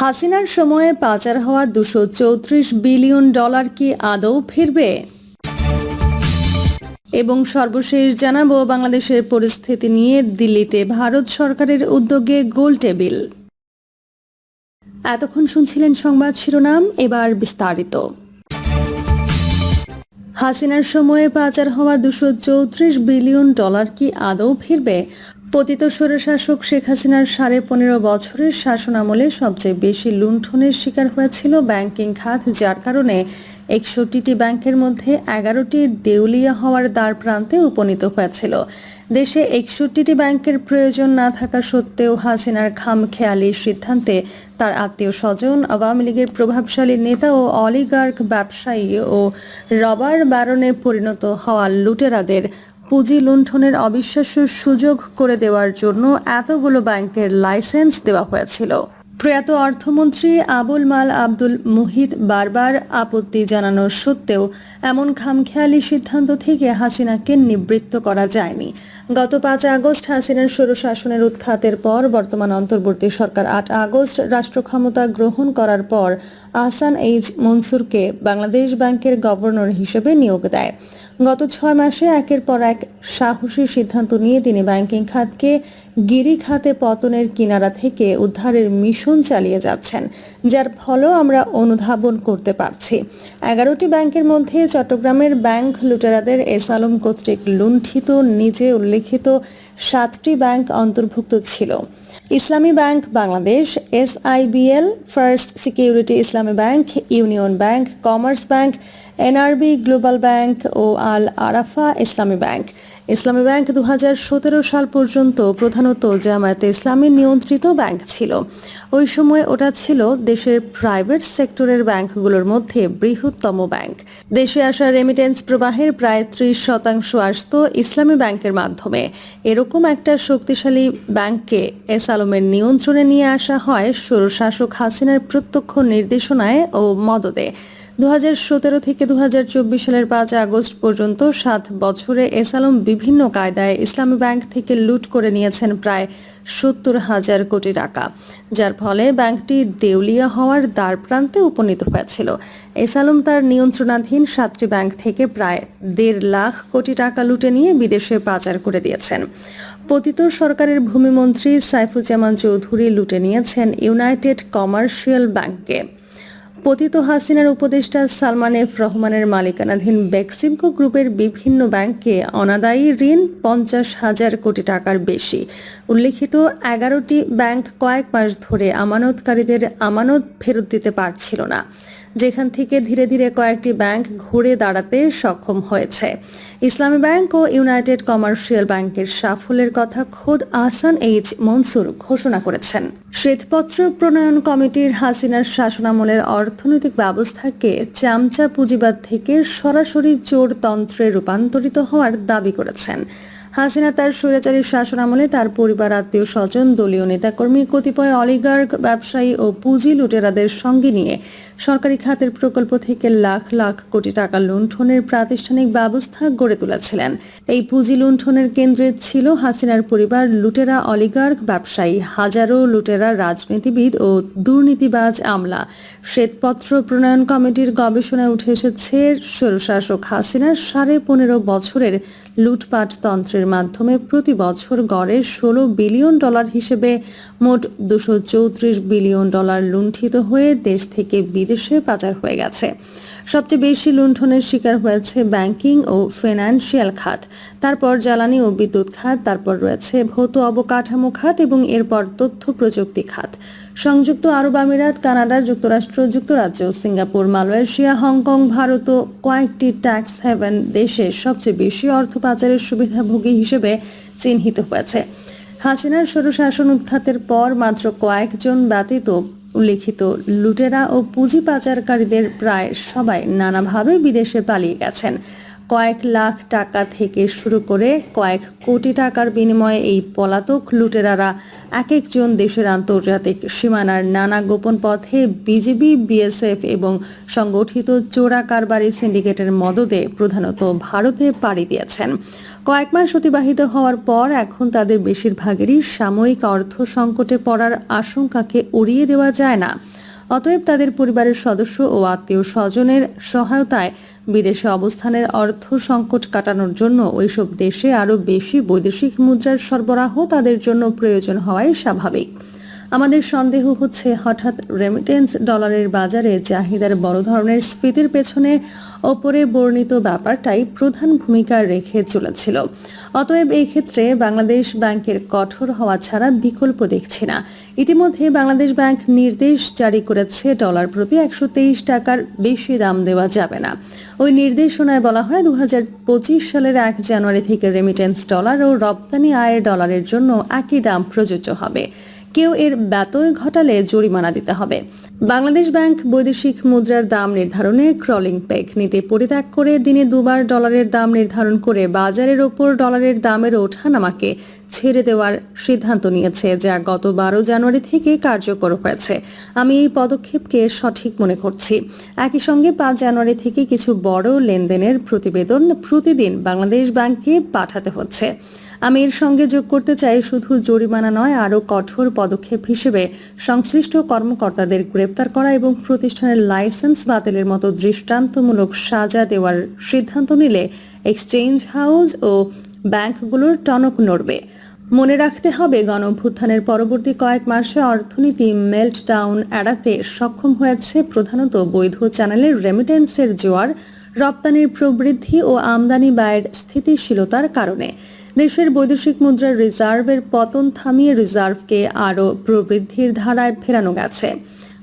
হাসিনার সময়ে পাচার হওয়া দুশো চৌত্রিশ বিলিয়ন ডলার কি আদৌ ফিরবে? এবং সর্বশেষ জানাব বাংলাদেশের পরিস্থিতি নিয়ে দিল্লিতে ভারত সরকারের উদ্যোগে গোল টেবিল। এতক্ষণ শুনছিলেন সংবাদ শিরোনাম, এবার বিস্তারিত। হাসিনার সময়ে পাচার হওয়া দুশো চৌত্রিশ বিলিয়ন ডলার কি আদৌ ফিরবে? পতিত স্বৈরশাসক শেখ হাসিনার সাড়ে পনেরো বছরের শাসনামলে সবচেয়ে বেশি লুণ্ঠনের শিকার হয়েছিল ব্যাংকিং খাত, যার কারণে একষট্টিটি ব্যাংকের মধ্যে এগারোটি দেউলিয়া হওয়ার দ্বার প্রান্তে উপনীত হয়েছিল। দেশে একষট্টিটি ব্যাংকের প্রয়োজন না থাকা সত্ত্বেও হাসিনার খামখেয়ালি সিদ্ধান্তে তার আত্মীয় স্বজন, আওয়ামী লীগের প্রভাবশালী নেতা ও অলিগার্ক ব্যবসায়ী ও রবার ব্যারনে পরিণত হওয়া লুটেরাদের পুঁজি লুণ্ঠনের অবিশ্বাস্য সুযোগ করে দেওয়ার জন্য এতগুলো ব্যাংকের লাইসেন্স দেওয়া হয়েছিল। প্রয়াত অর্থমন্ত্রী আবুল মাল আব্দুল মুহিত বারবার আপত্তি জানানোর সত্ত্বেও এমন খামখেয়ালি সিদ্ধান্ত থেকে হাসিনাকে নিবৃত্ত করা যায়নি। গত পাঁচ আগস্ট হাসিনার স্বৈরশাসনের উৎখাতের পর বর্তমান অন্তর্বর্তী সরকার আট আগস্ট রাষ্ট্র ক্ষমতা গ্রহণ করার পর আহসান এইচ মনসুরকে বাংলাদেশ ব্যাংকের গভর্নর হিসেবে নিয়োগ দেয়। গত ছয় মাসে একের পর এক সাহসী সিদ্ধান্ত নিয়ে তিনি ব্যাংকিং খাতকে গিরি খাতে পতনের কিনারা থেকে উদ্ধারের মিশন চালিয়ে যাচ্ছেন, যার ফলও আমরা অনুধাবন করতে পারছি। এগারোটি ব্যাংকের মধ্যে চট্টগ্রামের ব্যাংক লুটেরাদের এস আলম কর্তৃক লুণ্ঠিত, নিজে উল্লেখিত সাতটি ব্যাংক অন্তর্ভুক্ত ছিল। Islami bank Bangladesh, SIBL, first security Islami bank, union bank, commerce bank, NRB global bank ও আল আরাফা ইসলামী ব্যাংক। ইসলামী ব্যাংক দুহাজার সতেরো সাল পর্যন্ত প্রধানত জামায়াতে ইসলামী নিয়ন্ত্রিত ব্যাংক ছিল। ওই সময় ওটা ছিল দেশের প্রাইভেট সেক্টরের ব্যাংকগুলোর মধ্যে বৃহত্তম ব্যাংক। দেশে আসা রেমিটেন্স প্রবাহের প্রায় ত্রিশ শতাংশ আসত ইসলামী ব্যাংকের মাধ্যমে। এরকম একটা শক্তিশালী ব্যাংককে এস আলমের নিয়ন্ত্রণে নিয়ে আসা হয় স্বৈরশাসক হাসিনার প্রত্যক্ষ নির্দেশনায় ও মদদে। দু হাজার সতেরো থেকে দু হাজার চব্বিশ সালের পাঁচ আগস্ট পর্যন্ত সাত বছরে এস আলম বিভিন্ন কায়দায় ইসলামী ব্যাংক থেকে লুট করে নিয়েছেন প্রায় সত্তর হাজার কোটি টাকা, যার ফলে ব্যাংকটি দেউলিয়া হওয়ার দ্বার প্রান্তে উপনীত হয়েছিল। এস আলম তার নিয়ন্ত্রণাধীন সাতটি ব্যাংক থেকে প্রায় দেড় লাখ কোটি টাকা লুটে নিয়ে বিদেশে পাচার করে দিয়েছেন। পতিত সরকারের ভূমিমন্ত্রী সাইফুজ্জামান চৌধুরী লুটে নিয়েছেন ইউনাইটেড কমার্শিয়াল ব্যাংককে। পতিত হাসিনার উপদেষ্টা সালমান এফ রহমানের মালিকানাধীন বেক্সিমকো গ্রুপের বিভিন্ন ব্যাংকে অনাদায়ী ঋণ পঞ্চাশ হাজার কোটি টাকার বেশি। উল্লেখিত এগারোটি ব্যাংক কয়েক মাস ধরে আমানতকারীদের আমানত ফেরত দিতে পারছিল না। যেখান থেকে ধীরে ধীরে কয়েকটি ব্যাংক ঘুরে দাঁড়াতে সক্ষম হয়েছে। ইসলামী ব্যাংক ও ইউনাইটেড কমার্শিয়াল ব্যাংকের সাফল্যের কথা খোদ আহসান এইচ মনসুর ঘোষণা করেছেন। শ্বেতপত্র প্রণয়ন কমিটির হাসিনার শাসনামলের অর্থনৈতিক ব্যবস্থাকে চামচা পুঁজিবাদ থেকে সরাসরি চোরতন্ত্রে রূপান্তরিত হওয়ার দাবি করেছেন। হাসিনা তার স্বৈরাচারী শাসন আমলে তার পরিবার, আত্মীয় স্বজন, দলীয় নেতাকর্মী, কতিপয় অলিগার্ক, ব্যবসায়ী ও পুঁজি লুটেরাদের সঙ্গে নিয়ে সরকারি খাতের প্রকল্প থেকে লাখ লাখ কোটি টাকা লুণ্ঠনের প্রাতিষ্ঠানিক ব্যবস্থা গড়ে তুলেছিলেন। এই পুঁজি লুণ্ঠনের কেন্দ্রে ছিল হাসিনার পরিবার, লুটেরা, অলিগার্ক, ব্যবসায়ী, হাজারো লুটেরা, রাজনীতিবিদ ও দুর্নীতিবাজ আমলা। শ্বেতপত্র প্রণয়ন কমিটির গবেষণায় উঠে এসেছে, স্বৈরশাসক হাসিনার সাড়ে পনেরো বছরের লুটপাট তন্ত্রের মাধ্যমে প্রতি বছর গড়ে ষোলো বিলিয়ন ডলার হিসেবে মোট দুশো চৌত্রিশ বিলিয়ন ডলার লুণ্ঠিত হয়ে দেশ থেকে বিদেশে পাচার হয়ে গেছে। সবচেয়ে বেশি লুণ্ঠনের শিকার হয়েছে ব্যাংকিং ও ফিনান্সিয়াল খাত। তারপর জ্বালানি ও বিদ্যুৎ খাত, তারপর রয়েছে ভৌত অবকাঠামো খাত এবং এরপর তথ্য প্রযুক্তি খাত। সংযুক্ত আরব আমিরাত, কানাডা, যুক্তরাষ্ট্র, যুক্তরাজ্য, Singapore, Malaysia, Hong Kong, Bharat ও কয়েকটি ট্যাক্স হ্যাভেন দেশে সবচেয়ে বেশি অর্থ পাচারের সুবিধাভোগী হিসেবে চিহ্নিত হয়েছে। হাসিনার সরুশাসন উৎখাতের পর মাত্র কয়েকজন ব্যতীত উল্লেখিত লুটেরা ও পুঁজি পাচারকারীদের প্রায় সবাই নানাভাবে বিদেশে পালিয়ে গেছেন। কয়েক লাখ টাকা থেকে শুরু করে কয়েক কোটি টাকার বিনিময়ে এই পলাতক লুটেরারা এক একজন দেশের আন্তর্জাতিক সীমানার নানা গোপন পথে বিজিবি, বিএসএফ এবং সংগঠিত চোরা কারবারি সিন্ডিকেটের মদদে প্রধানত ভারতে পাড়ি দিয়েছেন। কয়েক মাস অতিবাহিত হওয়ার পর এখন তাদের বেশিরভাগেরই সাময়িক অর্থ সংকটে পড়ার আশঙ্কাকে উড়িয়ে দেওয়া যায় না। অতএব তাদের পরিবারের সদস্য ও আত্মীয় স্বজনের সহায়তায় বিদেশে অবস্থানের অর্থ সংকট কাটানোর জন্য ওইসব দেশে আরও বেশি বৈদেশিক মুদ্রার সরবরাহ তাদের জন্য প্রয়োজন হওয়াই স্বাভাবিক। আমাদের সন্দেহ হচ্ছে হঠাৎ রেমিটেন্স ডলারের বাজারে চাহিদার বড় ধরনের স্ফীতির পেছনে ওপরে বর্ণিত ব্যাপারটাই প্রধান ভূমিকা রেখে চলেছিল। অতএব এই ক্ষেত্রে বাংলাদেশ ব্যাংকের কঠোর হওয়া ছাড়া বিকল্প দেখছি না। ইতিমধ্যে বাংলাদেশ ব্যাংক নির্দেশ জারি করেছে ডলার প্রতি একশো তেইশ টাকার বেশি দাম দেওয়া যাবে না। ওই নির্দেশনায় বলা হয় দু হাজার পঁচিশ সালের এক জানুয়ারি থেকে রেমিটেন্স ডলার ও রপ্তানি আয়ের ডলারের জন্য একই দাম প্রযোজ্য হবে। কেউ এর ব্যতয় ঘটালে জরিমানা দিতে হবে। বাংলাদেশ ব্যাংক বৈদেশিক মুদ্রার দাম নির্ধারণে ক্রলিং পেক নীতি পরিত্যাগ করে দিনে দুবার ডলারের দাম নির্ধারণ করে বাজারের ওপর ডলারের দামের ওঠানামাকে ছেড়ে দেওয়ার সিদ্ধান্ত নিয়েছে, যা গত বারো জানুয়ারি থেকে কার্যকর হয়েছে। আমি এই পদক্ষেপকে সঠিক মনে করছি। একই সঙ্গে পাঁচ জানুয়ারি থেকে কিছু বড় লেনদেনের প্রতিবেদন প্রতিদিন বাংলাদেশ ব্যাংকে পাঠাতে হচ্ছে। আমি এর সঙ্গে যোগ করতে চাই শুধু জরিমানা নয়, আরও কঠোর পদক্ষেপ হিসেবে সংশ্লিষ্ট কর্মকর্তাদের গ্রেপ্তার করা এবং প্রতিষ্ঠানের লাইসেন্স বাতিলের মতো দৃষ্টান্তমূলক সাজা দেওয়ার সিদ্ধান্ত নিলে এক্সচেঞ্জ হাউস ও ব্যাংকগুলোর টনক নড়বে। মনে রাখতে হবে গণঅভ্যুত্থানের পরবর্তী কয়েক মাসে অর্থনীতি মেল্ট ডাউন এড়াতে সক্ষম হয়েছে প্রধানত বৈধ চ্যানেলের রেমিটেন্সের জোয়ার, রপ্তানির প্রবৃদ্ধি ও আমদানি ব্যয়ের স্থিতিশীলতার কারণে। দেশের বৈদেশিক মুদ্রার রিজার্ভের পতন থামিয়ে রিজার্ভকে আরও প্রবৃদ্ধির ধারায় ফেরানো গেছে।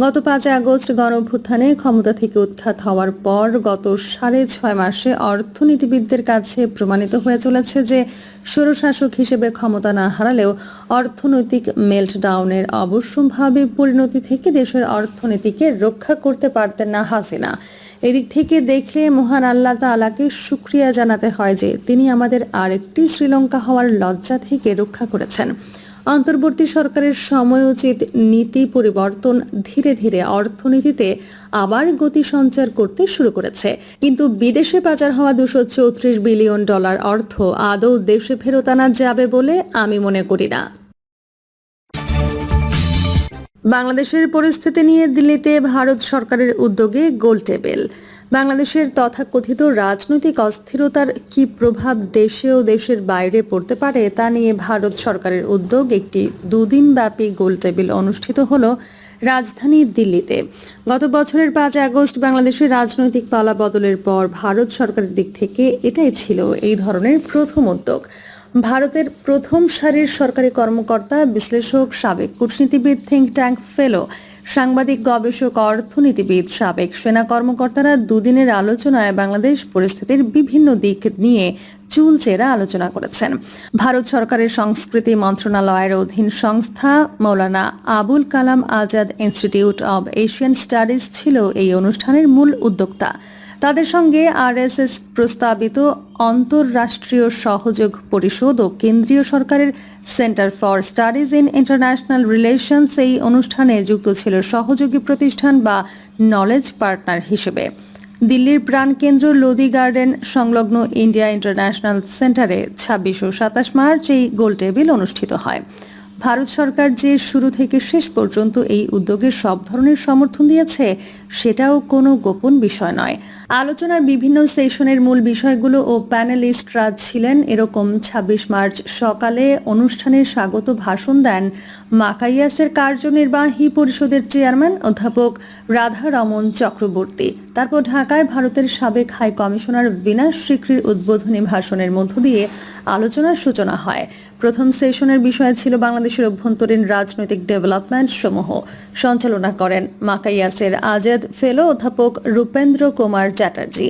গত পাঁচ আগস্ট গণঅভ্যুত্থানে ক্ষমতা থেকে উৎখাত হওয়ার পর গত সাড়ে ছয় মাসে অর্থনীতিবিদদের কাছে প্রমাণিত হয়ে চলেছে যে স্বৈরশাসক হিসেবে ক্ষমতা না হারালেও অর্থনৈতিক মেল্টডাউনের অবশ্যম্ভাবী পরিণতি থেকে দেশের অর্থনীতিকে রক্ষা করতে পারতেন না হাসিনা। এদিক থেকে দেখলে মহান আল্লাহ তালাকে সুক্রিয়া জানাতে হয় যে তিনি আমাদের আরেকটি শ্রীলঙ্কা হওয়ার লজ্জা থেকে রক্ষা করেছেন। অন্তর্বর্তী সরকারের সময়োচিত নীতি পরিবর্তন ধীরে ধীরে অর্থনীতিতে আবার গতি সঞ্চার করতে শুরু করেছে। কিন্তু বিদেশে পাচার হওয়া দুশো চৌত্রিশ বিলিয়ন ডলার অর্থ আদৌ দেশে ফেরত আনা যাবে বলে আমি মনে করি না। বাংলাদেশের পরিস্থিতি নিয়ে দিল্লিতে ভারত সরকারের উদ্যোগে গোল টেবিল। বাংলাদেশের তথাকথিত রাজনৈতিক অস্থিরতার কি প্রভাব দেশে ও দেশের বাইরে পড়তে পারে তা নিয়ে ভারত সরকারের উদ্যোগ একটি দুদিন ব্যাপী গোল টেবিল অনুষ্ঠিত হলো রাজধানী দিল্লিতে। গত বছরের পাঁচ আগস্ট বাংলাদেশের রাজনৈতিক পালা বদলের পর ভারত সরকারের দিক থেকে এটাই ছিল এই ধরনের প্রথম উদ্যোগ। ভারতের প্রথম সারির সরকারি কর্মকর্তা, বিশ্লেষক, সাবেক কূটনীতিবিদ থিঙ্ক ট্যাঙ্ক ফেলো সাংবাদিক, গবেষক, অর্থনীতিবিদ, সাবেক সেনা কর্মকর্তারা দুদিনের আলোচনায় বাংলাদেশ পরিস্থিতির বিভিন্ন দিক নিয়ে চুলচেরা আলোচনা করেছেন। ভারত সরকারের সংস্কৃতি মন্ত্রণালয়ের অধীন সংস্থা Maulana Abul Kalam Azad institute of Asian studies ছিল এই অনুষ্ঠানের মূল উদ্যোক্তা। তাদের সঙ্গে আরএসএস প্রস্তাবিত অন্তর্রাষ্ট্রীয় সহযোগ পরিষদ ও কেন্দ্রীয় সরকারের centre for studies in international relations এই অনুষ্ঠানে যুক্ত ছিল সহযোগী প্রতিষ্ঠান বা নলেজ পার্টনার হিসেবে। দিল্লির প্রাণকেন্দ্র লোদি গার্ডেন সংলগ্ন ইন্ডিয়া ইন্টারন্যাশনাল সেন্টারে ছাব্বিশ ও সাতাশ মার্চ এই গোল টেবিল অনুষ্ঠিত হয়। ভারত সরকার যে শুরু থেকে শেষ পর্যন্ত এই উদ্যোগের সব ধরনের সমর্থন দিয়েছে সেটাও কোনো গোপন বিষয় নয়। আলোচনার বিভিন্ন সেশনের মূল বিষয়গুলো ও প্যানেলিস্টরা ছিলেন এরকম ২৬ মার্চ সকালে অনুষ্ঠানে স্বাগত ভাষণ দেন মাকাইয়াসের কার্যনির্বাহী পরিষদের চেয়ারম্যান অধ্যাপক রাধারমন চক্রবর্তী। তারপর ঢাকায় ভারতের সাবেক হাই কমিশনার বিনাশ সিকরির উদ্বোধনী ভাষণের মধ্য দিয়ে আলোচনার সূচনা হয়। প্রথম সেশনের বিষয় ছিল বাংলাদেশের অভ্যন্তরীণ রাজনৈতিক ডেভেলপমেন্ট সমূহ। সঞ্চালনা করেন মাকাইয়াসের আজাদ ফেলো অধ্যাপক রূপেন্দ্র কুমার চ্যাটার্জি।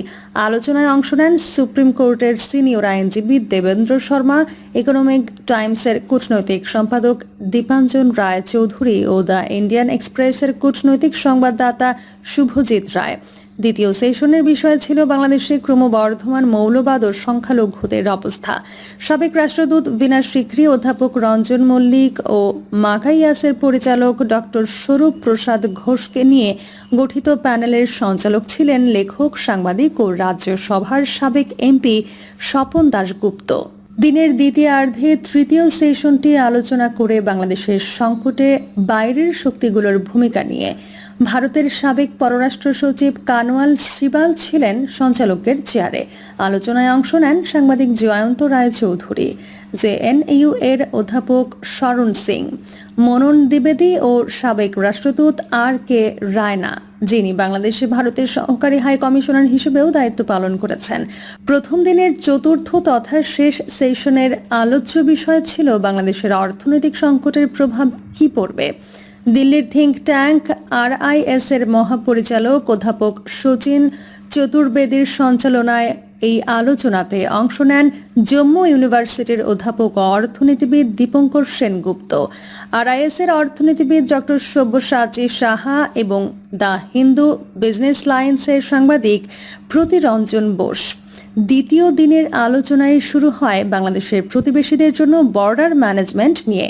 আলোচনায় অংশ নেন সুপ্রিম কোর্টের সিনিয়র আইনজীবী দেবেন্দ্র শর্মা, ইকোনমিক টাইমসের কূটনৈতিক সম্পাদক দীপাঞ্জন রায় চৌধুরী ও দ্য ইন্ডিয়ান এক্সপ্রেসের কূটনৈতিক সংবাদদাতা শুভজিৎ রায়। দ্বিতীয় সেশনের বিষয় ছিল বাংলাদেশে ক্রমবর্ধমান মৌলবাদ ও সংখ্যালঘুদের অবস্থা। সাবেক রাষ্ট্রদূত বিনা সিকরি, অধ্যাপক রঞ্জন মল্লিক ও মাকাইয়াসের পরিচালক ডক্টর স্বরূপ প্রসাদ ঘোষকে নিয়ে গঠিত প্যানেলের সঞ্চালক ছিলেন লেখক, সাংবাদিক ও রাজ্যসভার সাবেক এমপি স্বপন দাশগুপ্ত। দিনের দ্বিতীয়ার্ধে তৃতীয় সেশনটি আলোচনা করে বাংলাদেশের সংকটে বাইরের শক্তিগুলোর ভূমিকা নিয়ে ভারতের সাবেক পররাষ্ট্র সচিব কানওয়াল শিবাল ছিলেন সঞ্চালকের চেয়ারে। আলোচনায় অংশ নেন সাংবাদিক জয়ন্ত রায় চৌধুরী জেএনইউ এর অধ্যাপক শরণ সিং, মনন দ্বিবেদী ও সাবেক রাষ্ট্রদূত আর কে রায়না, যিনি বাংলাদেশে ভারতের সহকারী হাই কমিশনার হিসেবেও দায়িত্ব পালন করেছেন। প্রথম দিনের চতুর্থ তথা শেষ সেশনের আলোচ্য বিষয় ছিল বাংলাদেশের অর্থনৈতিক সংকটের প্রভাব কি পড়বে। দিল্লির থিঙ্ক ট্যাঙ্ক আরআইএস এর মহাপরিচালক অধ্যাপক সচিন চতুর্বেদীর সঞ্চালনায় এই আলোচনাতে অংশ নেন জম্মু ইউনিভার্সিটির অধ্যাপক অর্থনীতিবিদ দীপঙ্কর সেনগুপ্ত। আরআইএস এর অর্থনীতিবিদ ডক্টর সব্যসাচী সাহা এবং দ্য হিন্দু বিজনেস লাইন্সের সাংবাদিক প্রতিরঞ্জন বোস। দ্বিতীয় দিনের আলোচনায় শুরু হয় বাংলাদেশের প্রতিবেশীদের জন্য বর্ডার ম্যানেজমেন্ট নিয়ে।